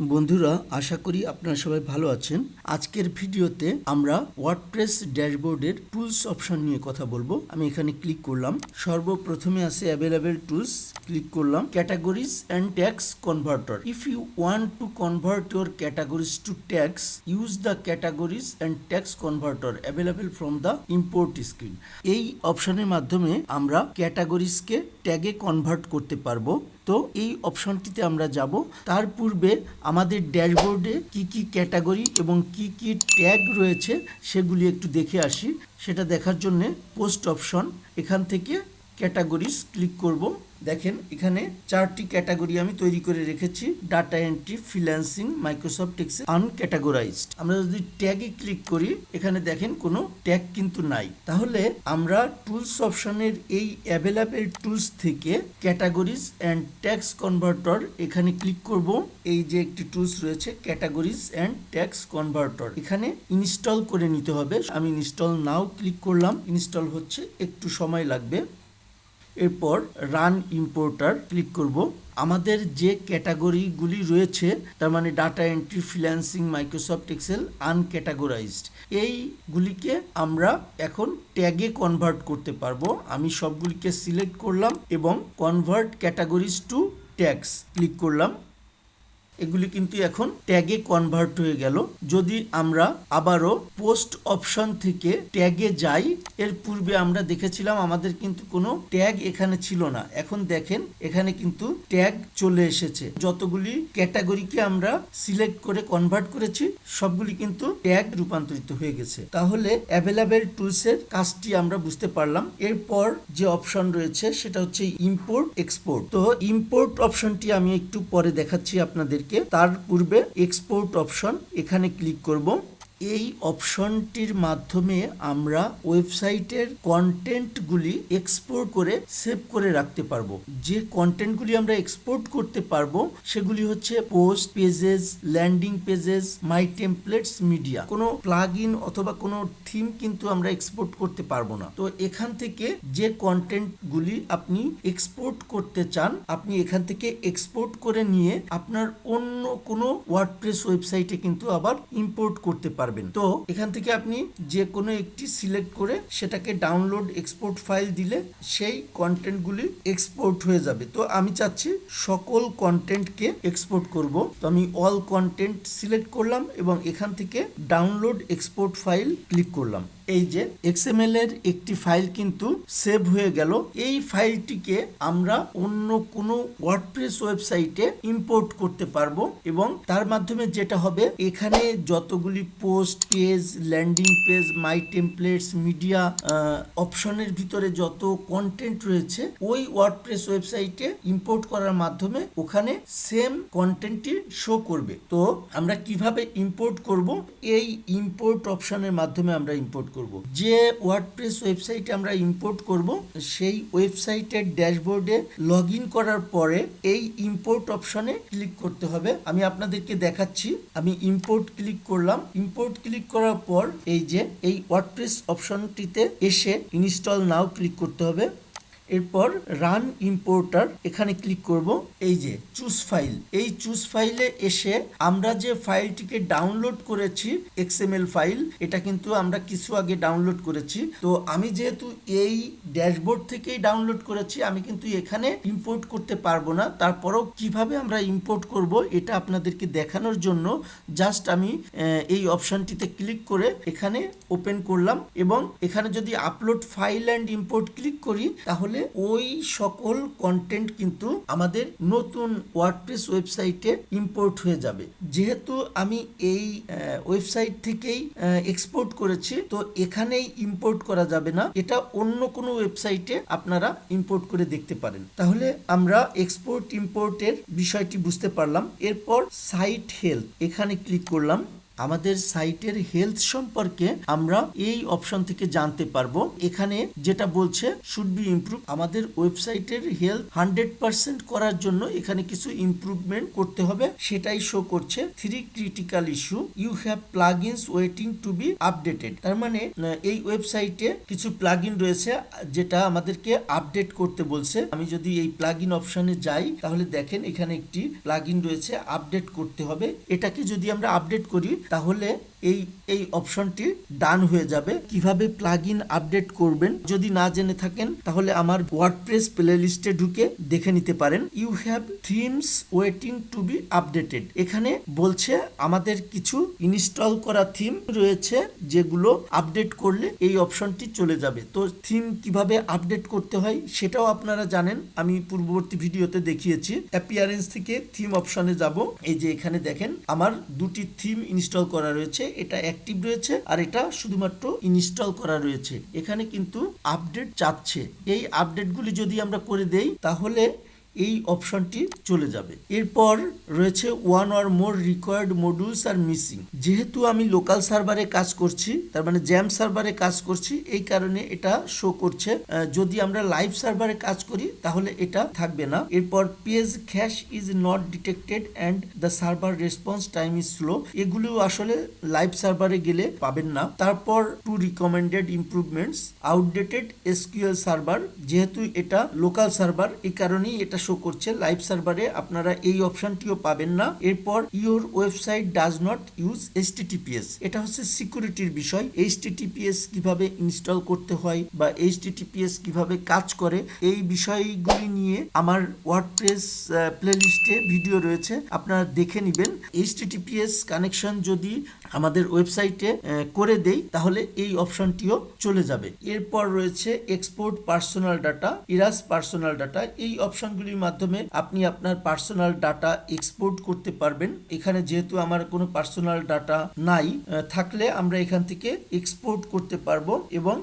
বন্ধুরা, আশা করি আপনারা সবাই ভালো আছেন। আজকের ভিডিওতে আমরা ওয়ার্ডপ্রেস ড্যাশবোর্ডের টুলস অপশন নিয়ে কথা বলব। আমি এখানে ক্লিক করলাম। সর্বপ্রথমে আছে অ্যাভেলেবেল টুলস, ক্লিক করলাম। Categories and tax converter. If you want to convert your categories to tax use the categories and tax converter available from the import screen এই অপশনের মাধ্যমে আমরা ক্যাটাগরিজকে ট্যাগে কনভার্ট করতে পারব। তো এই অপশনটিতে আমরা যাব। তার পূর্বে আমাদের ড্যাশবোর্ডে কি কি ক্যাটাগরি এবং কি কি ট্যাগ রয়েছে সেগুলি একটু দেখে আসি। সেটা দেখার জন্যে পোস্ট অপশন এখান থেকে ক্যাটাগরিজ ক্লিক করব। দেখেন, এখানে চারটি ক্যাটাগরি আমি তৈরি করে রেখেছি। Data entry, freelancing, Microsoft Excel, uncategorised. আমরা যদি ট্যাগে ক্লিক করি, এখানে দেখেন কোনো ট্যাগ কিন্তু নাই। তাহলে আমরা টুলস অপশনের এই অ্যাভেলেবেল টুলস থেকে ক্যাটাগরিজ অ্যান্ড ট্যাক্স কনভার্টর এখানে ক্লিক করব। এই যে একটি টুলস রয়েছে ক্যাটাগরিজ অ্যান্ড ট্যাক্স কনভার্টর। এখানে ইনস্টল করে নিতে হবে। আমি ইনস্টল নাও ক্লিক করলাম। ইনস্টল হচ্ছে, একটু সময় লাগবে। এরপর রান ইম্পোর্টার ক্লিক করব। আমাদের যে ক্যাটাগরিগুলি রয়েছে, তার মানে data entry freelancing Microsoft Excel uncategorised এইগুলিকে আমরা এখন ট্যাগে কনভার্ট করতে পারব। আমি সবগুলিকে সিলেক্ট করলাম এবং convert categories to tags click করলাম। এগুলি কিন্তু এখন ট্যাগে কনভার্ট হয়ে গেল। যদি আমরা আবারও পোস্ট অপশন থেকে ট্যাগে যাই, এর পূর্বে আমরা দেখেছিলাম আমাদের কিন্তু কোনো ট্যাগ এখানে ছিল না। এখন দেখেন, এখানে কিন্তু ট্যাগ চলে এসেছে। যতগুলি ক্যাটাগরিকে আমরা সিলেক্ট করে কনভার্ট করেছি, সবগুলি কিন্তু ট্যাগ রূপান্তরিত হয়ে গেছে। তাহলে অ্যাভেলেবেল টুলসের কাজটি আমরা বুঝতে পারলাম। এরপর যে অপশন রয়েছে, সেটা হচ্ছে ইম্পোর্ট এক্সপোর্ট তো ইম্পোর্ট অপশনটি আমি একটু পরে দেখাচ্ছি আপনাদেরকে। তার পূর্বে এক্সপোর্ট অপশন এখানে ক্লিক করব। এই অপশনটির মাধ্যমে আমরা ওয়েবসাইটের কন্টেন্টগুলি এক্সপোর্ট করে সেভ করে রাখতে পারব। যে কন্টেন্টগুলি আমরা এক্সপোর্ট করতে পারব, সেগুলি হচ্ছে post pages landing pages my templates media কোনো প্লাগ ইন অথবা কোনো থিম কিন্তু আমরা এক্সপোর্ট করতে পারব না। তো এখান থেকে যে কন্টেন্টগুলি আপনি এক্সপোর্ট করতে চান, আপনি এখান থেকে এক্সপোর্ট করে নিয়ে আপনার অন্য কোনো ওয়ার্ডপ্রেস ওয়েবসাইটে কিন্তু আবার ইম্পোর্ট করতে পারবেন। তো এখান থেকে আপনি যে কোনো একটি সিলেক্ট করে সেটাকে ডাউনলোড এক্সপোর্ট ফাইল দিলে সেই কন্টেন্টগুলি এক্সপোর্ট হয়ে যাবে। তো আমি চাচ্ছি সকল কন্টেন্টকে এক্সপোর্ট করব। তো আমি অল কন্টেন্ট সিলেক্ট করলাম এবং এখান থেকে ডাউনলোড এক্সপোর্ট ফাইল ক্লিক করলাম এই যে এক্সএমএল এর একটি ফাইল কিন্তু সেভ হয়ে গেল। এই ফাইলটিকে আমরা অন্য কোনো ওয়ার্ডপ্রেস ওয়েবসাইটে ইম্পোর্ট করতে পারব এবং তার মাধ্যমে যেটা হবে, এখানে যতগুলি post page landing page my templates media অপশনের ভিতরে যত কন্টেন্ট রয়েছে, ওই ওয়ার্ডপ্রেস ওয়েবসাইটে ইম্পোর্ট করার মাধ্যমে ওখানে সেম কন্টেন্টটি শো করবে। তো আমরা কীভাবে ইম্পোর্ট করব? এই ইম্পোর্ট অপশনের মাধ্যমে আমরা ইম্পোর্ট করব। যে ওয়ার্ডপ্রেস ওয়েবসাইটে আমরা ইম্পোর্ট করব, সেই ওয়েবসাইটের ড্যাশবোর্ডে লগ করার পরে এই ইম্পোর্ট অপশনে ক্লিক করতে হবে। আমি আপনাদেরকে দেখাচ্ছি, আমি ইম্পোর্ট ক্লিক করলাম। ইম্পোর্ট ক্লিক করার পর এই যে, এই ওয়ার্ডপ্রেস অপশনটিতে এসে ইনস্টল নাও ক্লিক করতে হবে। এরপর রান ইম্পোর্টার এখানে ক্লিক করব, এই যে চুজ ফাইল এই চুজ ফাইলে এসে আমরা যে ফাইলটিকে ডাউনলোড করেছি এক্সএমএল ফাইল এটা কিন্তু আমরা কিছু আগে ডাউনলোড করেছি। তো আমি যেহেতু এই ড্যাশবোর্ড থেকেই ডাউনলোড করেছি, আমি কিন্তু এখানে ইম্পোর্ট করতে পারব না। তারপরেও কীভাবে আমরা ইম্পোর্ট করব, এটা আপনাদেরকে দেখানোর জন্য জাস্ট আমি এই অপশানটিতে ক্লিক করে এখানে ওপেন করলাম এবং এখানে যদি upload file and import click করি, তাহলে ওই সকল কন্টেন্ট কিন্তু আমাদের নতুন ওয়ার্ডপ্রেস ওয়েবসাইটে ইম্পোর্ট হয়ে যাবে। যেহেতু আমি এই ওয়েবসাইট থেকেই এক্সপোর্ট করেছি, তো এখানেই ইম্পোর্ট করা যাবে না। এটা অন্য কোনো ওয়েবসাইটে আপনারা ইম্পোর্ট করে দেখতে পারেন। তাহলে আমরা এক্সপোর্ট ইম্পোর্টের বিষয়টি বুঝতে পারলাম। এরপর সাইট হেলথ এখানে ক্লিক করলাম। আমাদের সাইটের হেলথ সম্পর্কে আমরা এই অপশন থেকে জানতে পারব। এখানে যেটা বলছে শুড বি ইমপ্রুভ আমাদের ওয়েবসাইটের হেলথ হান্ড্রেড পার্সেন্ট করার জন্য এখানে কিছু ইমপ্রুভমেন্ট করতে হবে। সেটাই শো করছে three critical issue you have plugins waiting to be updated তার মানে এই ওয়েবসাইটে কিছু প্লাগ ইন রয়েছে, যেটা আমাদেরকে আপডেট করতে বলছে। আমি যদি এই প্লাগ ইন অপশনে যাই, তাহলে দেখেন এখানে একটি প্লাগ ইন রয়েছে আপডেট করতে হবে। এটাকে যদি আমরা আপডেট করি তাহলে এই এই অপশনটি ডান হয়ে যাবে। কীভাবে প্লাগ ইন আপডেট করবেন যদি না জেনে থাকেন, তাহলে আমার ওয়ার্ডপ্রেস প্লে লিস্টে ঢুকে দেখে নিতে পারেন। You have themes waiting to be updated এখানে বলছে আমাদের কিছু ইনস্টল করা থিম রয়েছে, যেগুলো আপডেট করলে এই অপশনটি চলে যাবে। তো থিম কীভাবে আপডেট করতে হয় সেটাও আপনারা জানেন, আমি পূর্ববর্তী ভিডিওতে দেখিয়েছি। অ্যাপিয়ারেন্স থেকে থিম অপশনে যাব। এই যে এখানে দেখেন, আমার দুটি থিম ইনস্টল করা রয়েছে, এটা অ্যাক্টিভ রয়েছে আর এটা শুধুমাত্র ইনস্টল করা রয়েছে। এখানে কিন্তু আপডেট চাচ্ছে। এই আপডেটগুলি যদি আমরা করে দেই, তাহলে এই অপশনটি চলে যাবে। এরপর রয়েছে one or more required modules are missing যেহেতু আমি লোকাল সার্ভারে কাজ করছি, তার মানে জ্যাম সার্ভারে কাজ করছি, এই কারণে এটা শো করছে। যদি আমরা লাইভ সার্ভারে কাজ করি, তাহলে এটা থাকবে না। এরপর page cache is not detected and the server response time is slow এগুলো আসলে লাইভ সার্ভারে গেলে পাবেন না। তারপর two recommended improvements outdated SQL server যেহেতু এটা লোকাল সার্ভার এই কারণেই এটা শো করছে লাইভ সার্ভারে আপনারা এই অপশনটিও পাবেন না। এরপর your website does not use HTTPS এটা হচ্ছে সিকিউরিটির বিষয়। এইচটিটিপিএস কীভাবে ইনস্টল করতে হয় বা এইচটিটিপিএস কীভাবে কাজ করে, এই বিষয়গুলি নিয়ে আমার ওয়ার্ডপ্রেস প্লেলিস্টে ভিডিও রয়েছে। আপনারা দেখে নেবেন। এইচটিটিপিএস কানেকশন যদি আমাদের ওয়েবসাইটে করে দেই, তাহলে এই অপশনটিও চলে যাবে। এরপর রয়েছে export personal data erase personal data এই অপশনগুলির মাধ্যমে আপনি আপনার পার্সোনাল ডাটা এক্সপোর্ট করতে পারবেন। এখানে যেহেতু আমার কোনো পার্সোনাল ডাটা নাই থাকলে আমরা এখান থেকে এক্সপোর্ট করতে পারব এবং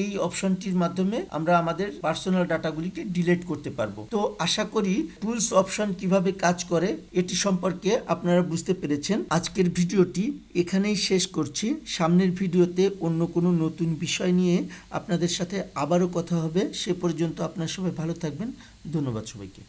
এই অপশনটির মাধ্যমে আমরা আমাদের পার্সোনাল ডাটাগুলিকে ডিলিট করতে পারব। তো আশা করি টুলস অপশন কীভাবে কাজ করে, এটি সম্পর্কে আপনারা বুঝতে পেরেছেন। আজকের ভিডিওটি এখানেই শেষ করছি। সামনের ভিডিওতে অন্য কোনো নতুন বিষয় নিয়ে আপনাদের সাথে আবারও কথা হবে। সে পর্যন্ত আপনার সবাই ভালো থাকবেন। ধন্যবাদ সবাইকে।